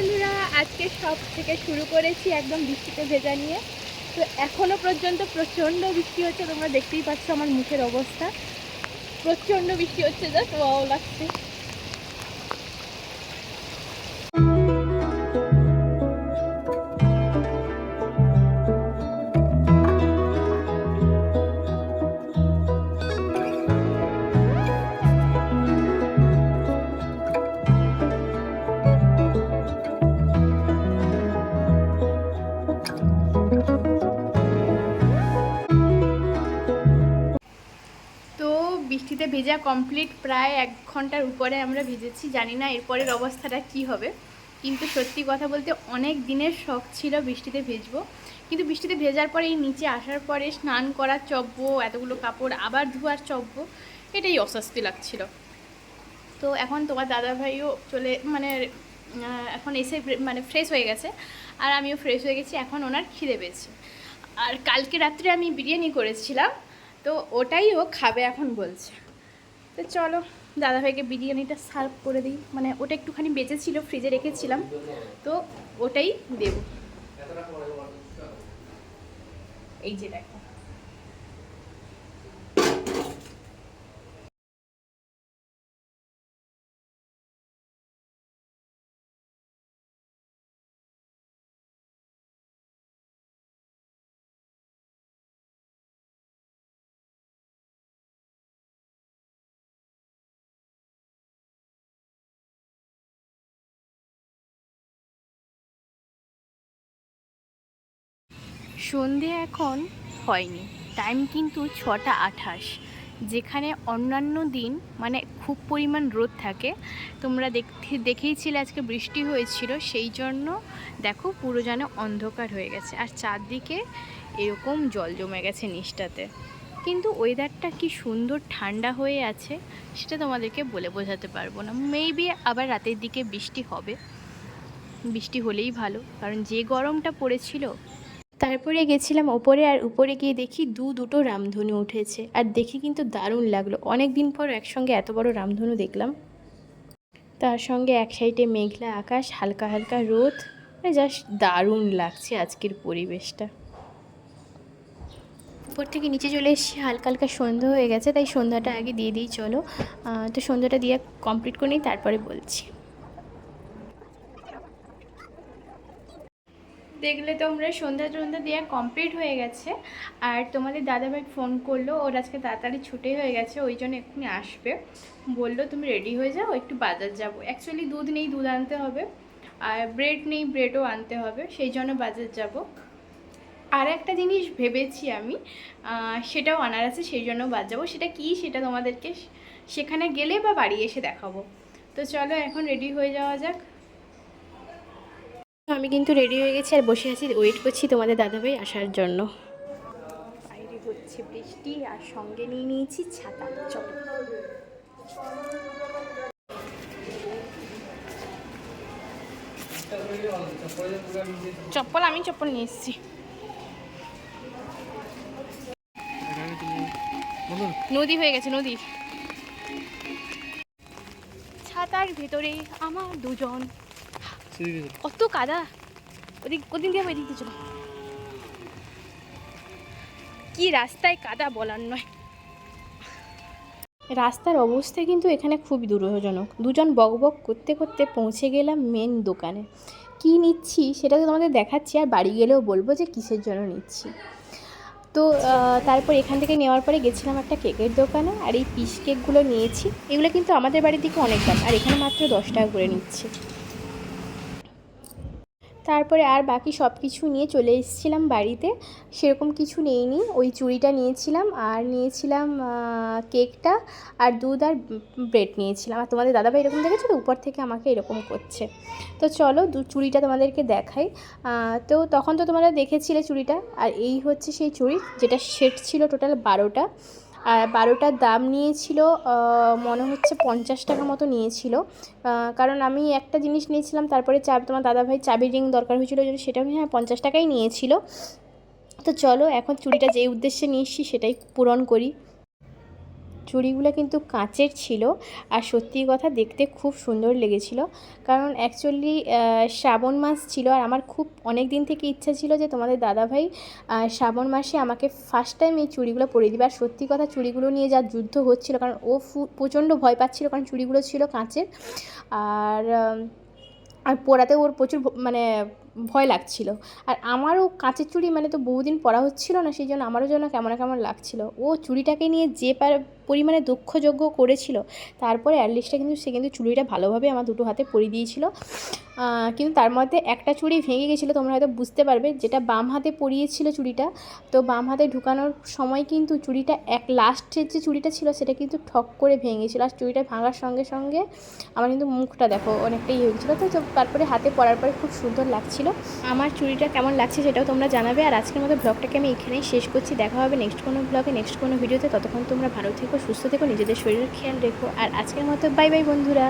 বন্ধুরা, আজকে সব থেকে শুরু করেছি একদম বৃষ্টিতে ভেজা নিয়ে। তো এখনও পর্যন্ত প্রচণ্ড বৃষ্টি হচ্ছে, তোমরা দেখতেই পাচ্ছ আমার মুখের অবস্থা। প্রচণ্ড বৃষ্টি হচ্ছে, জাস্ট ওয়াও লাগছে। বৃষ্টিতে ভেজা কমপ্লিট প্রায় এক ঘণ্টার উপরে আমরা ভিজেছি, জানি না এরপরের অবস্থাটা কি হবে। কিন্তু সত্যি কথা বলতে অনেক দিনের শখ ছিল বৃষ্টিতে ভিজবো। কিন্তু বৃষ্টিতে ভেজার পরে এই নিচে আসার পরে স্নান করার চব্বো, এতগুলো কাপড়, আবার ধোয়ার চব্বো, এটাই অস্বস্তি লাগছিল। তো এখন তোমার দাদা ভাইও চলে মানে এখন এসে মানে ফ্রেশ হয়ে গেছে। আর আমিও ফ্রেশ হয়ে গেছি, এখন ওনার খিদে পেয়েছে। আর কালকে রাত্রে আমি বিরিয়ানি করেছিলাম, তো ওটাই ও খাবে এখন বলছে। তো চলো, দাদাভাইকে বিরিয়ানিটা সার্ভ করে দিই। মানে ওটা একটুখানি বেঁচে ছিল, ফ্রিজে রেখেছিলাম। তো ওটাই দেব। এই যে দেখো। সন্ধে এখন হয়নি। টাইম কিন্তু ছটা আঠাশ। যেখানে অন্যান্য দিন মানে খুব পরিমাণ রোদ থাকে, তোমরা দেখতে দেখেইছিলে আজকে বৃষ্টি হয়েছিল, সেই জন্য দেখো পুরো যেন অন্ধকার হয়ে গেছে। আর চারদিকে এরকম জল জমে গেছে নিচটাতে। কিন্তু ওয়েদারটা কি সুন্দর ঠান্ডা হয়ে আছে, সেটা তোমাদেরকে বলে বোঝাতে পারব না। মেবি আবার রাতের দিকে বৃষ্টি হবে। বৃষ্টি হলেই ভালো, কারণ যে গরমটা পড়েছিল তারপরে গেছিলাম ওপরে আর উপরে গিয়ে দেখি দু দুটো রামধনু উঠেছে। আর দেখে কিন্তু দারুণ লাগল। অনেক দিন পর একসঙ্গে এত বড় রামধনু দেখলাম। তার সঙ্গে এক সাইডে মেঘলা আকাশ, হালকা হালকা রোদ। মানে জাস্ট দারুণ লাগছে আজকের পরিবেশটা। উপর থেকে নিচে চলে এসেছি, হালকা হালকা সন্ধ্যা হয়ে গেছে, তাই সন্ধ্যাটা আগে দিয়ে দিই, চলো। তো সন্ধ্যাটা দিয়ে কমপ্লিট করে নিই, তারপরে বলছি। দেখলে তোমরা সন্ধ্যা সন্ধ্যা দেওয়া কমপ্লিট হয়ে গেছে। আর তোমাদের দাদাভাই ফোন করল, ওর আজকে তাড়াতাড়ি ছুটি হয়ে গেছে, ওই জন্য এক্ষুনি আসবে। বলল, তুমি রেডি হয়ে যাও, একটু বাজার যাব। অ্যাকচুয়ালি দুধ নেই, দুধ আনতে হবে। আর ব্রেড নেই ব্রেডও আনতে হবে, সেই জন্য বাজার যাব। আর একটা জিনিস ভেবেছি আমি সেটাও আনার আছে, সেই জন্য বাদ যাব। সেটা কি, সেটা তোমাদেরকে সেখানে গেলে বা বাড়ি এসে দেখাবো। তো চলো, এখন রেডি হয়ে যাওয়া যাক। আমি কিন্তু রেডি হয়ে গেছি আর বসে আছি ওয়েট করছি তোমাদের দাদাভাই আসার জন্য। বাইরে হচ্ছে বৃষ্টি আর সঙ্গে নিয়ে নিয়েছি ছাতা। চলো। চপ্পল, আমি চপ্পল নিয়ে এসেছি। নদী হয়ে গেছে, নদী। ছাতার ভেতরে আমার দুজন। কত কাদা ওদিক ওদিক দিয়ে ওইদিক দিয়ে চলো কি রাস্তায় কাদা বলার নয় রাস্তার অবস্থা কিন্তু এখানে খুবই দুরূহজনক। দুজন বকবক করতে করতে পৌঁছে গেলাম মেন দোকানে। কি নিচ্ছি সেটা তো তোমাদের দেখাচ্ছি আর বাড়ি গেলেও বলব যে কিসের জন্য নিচ্ছি। তো তারপর এখান থেকে নেওয়ার পরে গেছিলাম একটা কেকের দোকানে আর এই পিস কেকগুলো নিয়েছি। এগুলো কিন্তু আমাদের বাড়ির দিকে অনেক দাম আর এখানে মাত্র দশ টাকা করে নিচ্ছে। তারপরে আর বাকি সব কিছু নিয়ে চলে এসেছিলাম বাড়িতে। সেরকম কিছু নেইনি। ওই চুড়িটা নিয়েছিলাম আর নিয়েছিলাম কেকটা আর দুধ আর ব্রেড নিয়েছিলাম। আর তোমাদের দাদাভাই এরকম দেখেছ তো? উপর থেকে আমাকে এরকম করছে। তো চলো দু, চুড়িটা তোমাদেরকে দেখাই। তো তখন তো তোমরা দেখেছিলে চুড়িটা। আর এই হচ্ছে সেই চুড়ি যেটা সেট ছিল টোটাল বারোটা। আর বারোটার দাম নিয়েছিল মনে হচ্ছে পঞ্চাশ টাকা মতো নিয়েছিল। কারণ আমি একটা জিনিস নিয়েছিলাম, তারপরে চাবি তোমার দাদাভাই চাবি রিং দরকার হয়েছিল, যদি সেটা হ্যাঁ পঞ্চাশ টাকাই নিয়েছিল। তো চলো, এখন চুড়িটা যে উদ্দেশ্যে নিয়েছি সেটাই পূরণ করি। চুড়িগুলো কিন্তু কাঁচের ছিল আর সত্যি কথা দেখতে খুব সুন্দর লেগেছিল। কারণ অ্যাকচুয়ালি শ্রাবণ মাস ছিল আর আমার খুব অনেক দিন থেকে ইচ্ছা ছিল যে তোমাদের দাদাভাই শ্রাবণ মাসে আমাকে ফার্স্ট টাইম এই চুড়িগুলো পরিয়ে দিবে। আর সত্যি কথা চুড়িগুলো নিয়ে যা যুদ্ধ হচ্ছিল, কারণ ও প্রচণ্ড ভয় পাচ্ছিল কারণ চুড়িগুলো ছিল কাঁচের। আর আর পরাতে ওর প্রচুর মানে ভয় লাগছিল। আর আমারও কাঁচের চুড়ি মানে তো বহুদিন পরা হচ্ছিল না, সেই জন্য আমারও যেন কেমন কেমন লাগছিল। ও চুড়িটাকে নিয়ে যে পার- পরিমাণে দুঃখযোগ্য করেছিল, তারপরে অ্যাটলিস্টে কিন্তু সে কিন্তু চুড়িটা ভালোভাবে আমার দুটো হাতে পরিয়ে দিয়েছিল। কিন্তু তার মধ্যে একটা চুড়ি ভেঙে গেছিল, তোমরা হয়তো বুঝতে পারবে, যেটা বাম হাতে পরিয়েছিল চুড়িটা। তো বাম হাতে ঢুকানোর সময় কিন্তু চুড়িটা এক লাস্টের যে চুড়িটা ছিল, সেটা কিন্তু ঠক করে ভেঙে গেছিল আর চুড়িটা ভাঙার সঙ্গে সঙ্গে আমার কিন্তু মুখটা দেখো অনেকটাই ইয়ে হয়েছিলো। তো তারপরে হাতে পরার পরে খুব সুন্দর লাগছিল। আমার চুড়িটা কেমন লাগছে সেটাও তোমরা জানাবে। আর আজকের মতো ব্লগটাকে আমি এখানেই শেষ করছি। দেখা হবে নেক্সট কোনো ব্লগে নেক্সট কোনো ভিডিওতে ততক্ষণ তোমরা ভালো থেকো সুস্থ থেকো নিজেদের শরীরের খেয়াল রেখো। আর আজকের মতো বাই বাই বন্ধুরা।